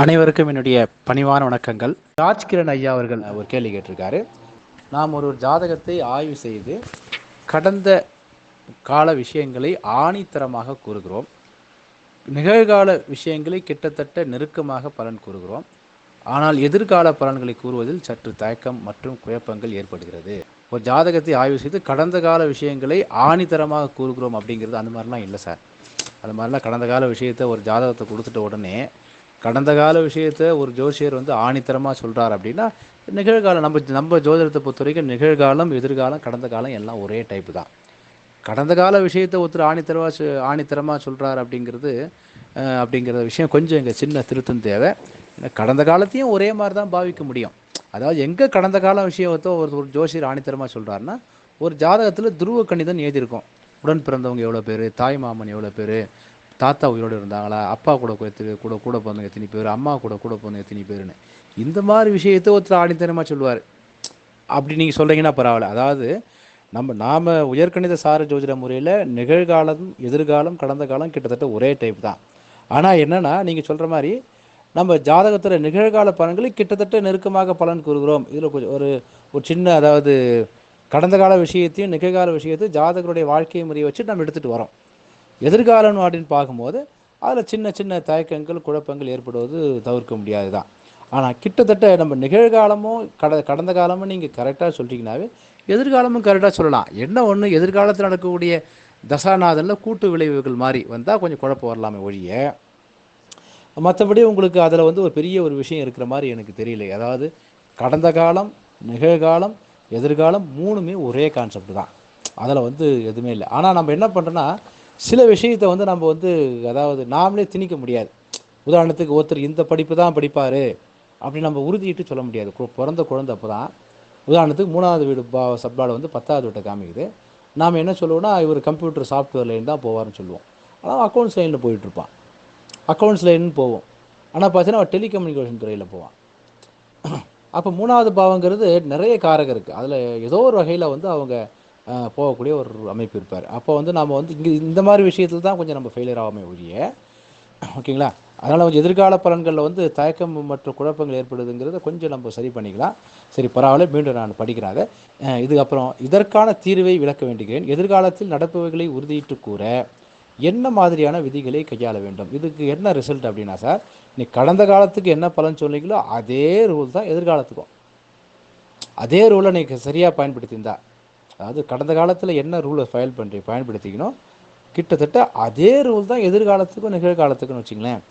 அனைவருக்கும் என்னுடைய பணிவான வணக்கங்கள். ராஜ்கிரண் ஐயா அவர்கள் ஒரு கேள்வி கேட்டிருக்காரு. நாம் ஒரு ஜாதகத்தை ஆய்வு செய்து கடந்த கால விஷயங்களை ஆணித்தரமாக கூறுகிறோம். நிகழ்கால விஷயங்களை கிட்டத்தட்ட நெருக்கமாக பலன் கூறுகிறோம். ஆனால் எதிர்கால பலன்களை கூறுவதில் சற்று தயக்கம் மற்றும் குழப்பங்கள் ஏற்படுகிறது. ஒரு ஜாதகத்தை ஆய்வு செய்து கடந்த கால விஷயங்களை ஆணித்தரமாக கூறுகிறோம் அப்படிங்கிறது அந்த மாதிரிலாம் இல்லை சார். அது மாதிரிலாம் கடந்த கால விஷயத்தை ஒரு ஜாதகத்தை கொடுத்துட்ட உடனே கடந்த கால விஷயத்தை ஒரு ஜோசியர் வந்து ஆணித்தரமாக சொல்கிறார் அப்படின்னா நிகழ்காலம் நம்ம நம்ம ஜோதிடத்தை பொறுத்த வரைக்கும் நிகழ்காலம் எதிர்காலம் கடந்த காலம் எல்லாம் ஒரே டைப்பு தான். கடந்த கால விஷயத்தை ஒருத்தர் ஆணித்தரமாக ஆணித்தரமாக சொல்கிறார் அப்படிங்கிறது அப்படிங்கிற விஷயம் கொஞ்சம் எங்கள் சின்ன திருத்தம் தேவை. ஏன்னா கடந்த காலத்தையும் ஒரே மாதிரி தான் பாவிக்க முடியும். அதாவது எங்கே கடந்த கால விஷயத்தோ ஒரு ஒரு ஜோசியர் ஆணித்தரமாக சொல்கிறாருன்னா ஒரு ஜாதகத்தில் துருவ கணிதம் எழுதியிருக்கும். உடன் பிறந்தவங்க எவ்வளோ பேர்? தாய் மாமன் எவ்வளோ பேர்? தாத்தா உயிரோடு இருந்தாங்களா? அப்பா கூட எத்தனை கூட கூட பிறந்தவங்க எத்தனை பேர்? அம்மா கூட கூட பிறந்தவங்க எத்தனை பேருன்னு. இந்த மாதிரி விஷயத்தை ஒருத்தர் ஆணித்தரமாக சொல்லுவார். அப்படி நீங்கள் சொல்கிறீங்கன்னா பரவாயில்ல. அதாவது நம்ம நாம் உயர்கணித சார ஜோதிட முறையில் நிகழ்காலம் எதிர்காலம் கடந்த காலம் கிட்டத்தட்ட ஒரே டைப் தான். ஆனால் என்னென்னா நீங்கள் சொல்கிற மாதிரி நம்ம ஜாதகத்தில் நிகழ்கால பலன்களை கிட்டத்தட்ட நெருக்கமாக பலன் கூறுகிறோம். இதில் கொஞ்சம் ஒரு ஒரு சின்ன அதாவது கடந்த கால விஷயத்தையும் நிகழ்கால விஷயத்தையும் ஜாதகருடைய வாழ்க்கை முறையை வச்சு நம்ம எடுத்துகிட்டு வரோம் எதிர்காலம் அப்படின்னு பார்க்கும்போது அதில் சின்ன சின்ன தயக்கங்கள் குழப்பங்கள் ஏற்படுவது தவிர்க்க முடியாது தான் ஆனால் கிட்டத்தட்ட நம்ம நிகழ்காலமும் கட கடந்த காலமும் நீங்கள் கரெக்டாக சொல்லிட்டீங்கன்னாவே எதிர்காலமும் கரெக்டாக சொல்லலாம். என்ன ஒன்று எதிர்காலத்தில் நடக்கக்கூடிய தசாநாதனில் கூட்டு விளைவுகள் மாதிரி வந்தால் கொஞ்சம் குழப்பம் வரலாமே ஒழிய மற்றபடி உங்களுக்கு அதில் வந்து ஒரு பெரிய ஒரு விஷயம் இருக்கிற மாதிரி எனக்கு தெரியல. அதாவது கடந்த காலம் நிகழ்காலம் எதிர்காலம் மூணுமே ஒரே கான்செப்ட் தான். அதில் வந்து எதுவுமே இல்லை. ஆனால் நம்ம என்ன பண்ணுறோன்னா சில விஷயத்தை வந்து நம்ம வந்து அதாவது நாமளே திணிக்க முடியாது. உதாரணத்துக்கு ஒருத்தர் இந்த படிப்பு தான் படிப்பார் அப்படி நம்ம உறுதியிட்டு சொல்ல முடியாது. பிறந்த குழந்தை அப்போ தான் உதாரணத்துக்கு மூணாவது வீடு பா சப்ளாவில் வந்து பத்தாவது வீட்டை காமிக்குது. நாம் என்ன சொல்லுவோம்னா இவர் கம்ப்யூட்டர் சாஃப்ட்வேர் லைன் தான் போவார்னு சொல்லுவோம். ஆனால் அக்கௌண்ட்ஸ் லைனில் போயிட்டுருப்பான் அக்கௌண்ட்ஸ் லைன் போவோம். ஆனால் பார்த்தீங்கன்னா அவன் டெலிகம்யூனிகேஷன் துறையில் போவான். அப்போ மூணாவது பாவங்கிறது நிறைய காரகம் இருக்குது அதில் ஏதோ ஒரு வகையில் வந்து அவங்க போகக்கூடிய ஒரு அமைப்பு இருப்பார். அப்போ வந்து நாம் வந்து இங்கே இந்த மாதிரி விஷயத்தில் தான் கொஞ்சம் நம்ம ஃபெயிலியர் ஆகாமே ஒழிய ஓகேங்களா? அதனால் கொஞ்சம் எதிர்கால பலன்களில் வந்து தயக்கம் மற்றும் குழப்பங்கள் ஏற்படுதுங்கிறத கொஞ்சம் நம்ம சரி பண்ணிக்கலாம். சரி பரவாயில்ல மீண்டும் நான் படிக்கிறேன் அதை. அப்புறம் இதற்கான தீர்வை விளக்க வேண்டுகிறேன். எதிர்காலத்தில் நடப்பவைகளை உறுதியிட்டு கூற என்ன மாதிரியான விதிகளை கையாள வேண்டும்? இதுக்கு என்ன ரிசல்ட் அப்படின்னா சார் நீ கடந்த காலத்துக்கு என்ன பலன் சொன்னீங்களோ அதே ரூல் தான் எதிர்காலத்துக்கும். அதே ரூலை நீங்கள் சரியாக பயன்படுத்தியிருந்தா அதாவது கடந்த காலத்தில் என்ன ரூலை ஃபைல் பண்ணி பயன்படுத்திக்கணும்? கிட்டத்தட்ட அதே ரூல் தான் எதிர்காலத்துக்கும் நிகழ்காலத்துக்குன்னு வச்சுங்களேன்.